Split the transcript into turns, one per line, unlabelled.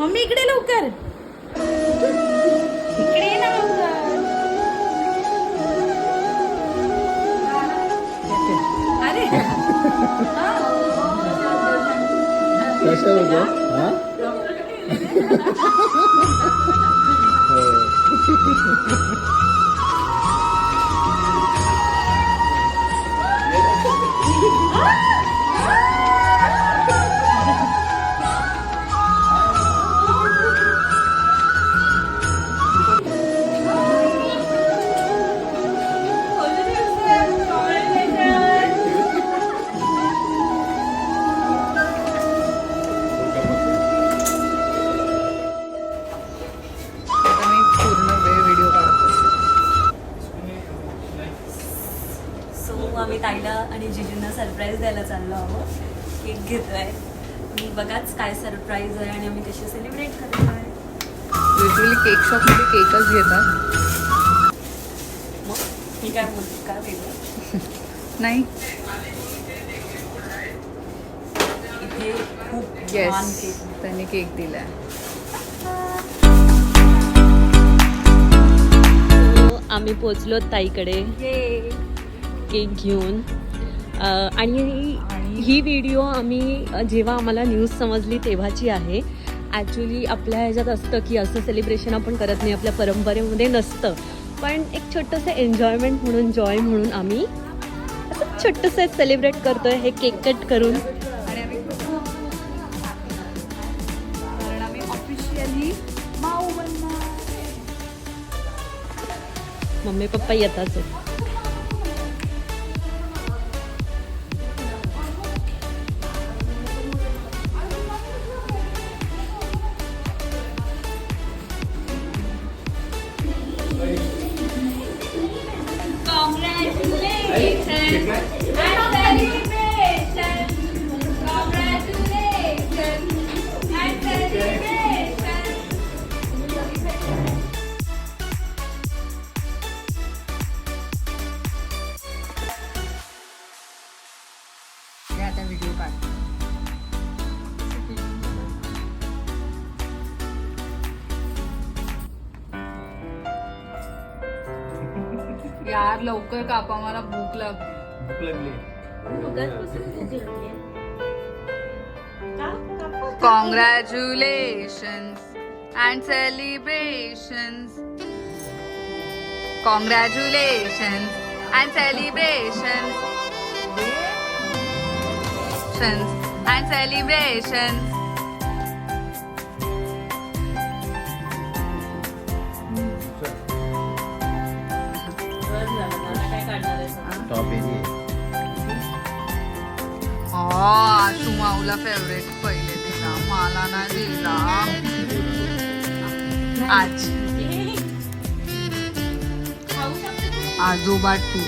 Mummy इकडे लवकर. इकडे ना लवकर. अरे.
कशा होत्या
आम्ही ताईला आणि जिजूंना सरप्राईज द्यायला चाललो आहोत. केक घेतोय मी बघाच काय सरप्राईज आहे आणि आम्ही कशी सेलिब्रेट करतो आहे
युजली केक शॉपमध्ये केकच घेतात.
मग मी काय बोलते? काय वेगळं?
नाही.
इथे खूप छान
येस
केक
त्यांनी केक दिलाय.
आम्ही पोचलो ताईकडे. केक घेऊन. आणि ही व्हिडिओ आम्ही जेव्हा आम्हाला न्यूज समजली तेव्हाची आहे. ॲक्च्युली आपल्या ह्याच्यात असतं की असं सेलिब्रेशन आपण करत नाही आपल्या परंपरेमध्ये नसतं. पण एक छोटंसं एन्जॉयमेंट म्हणून जॉय म्हणून आम्ही असं छोटंसं सेलिब्रेट करतोय हे केक कट करून. मम्मी पप्पा येताच आहेत.
आता व्हिडिओ काढ. यार लवकर कापा मला भूक लागली.
भूक लागली
Congratulations and celebrations. Congratulations and celebrations. And celebrations.
Area
हा तू माऊला फेवरेट पहिले दिला मला ना दिला. आज. आजोबा टू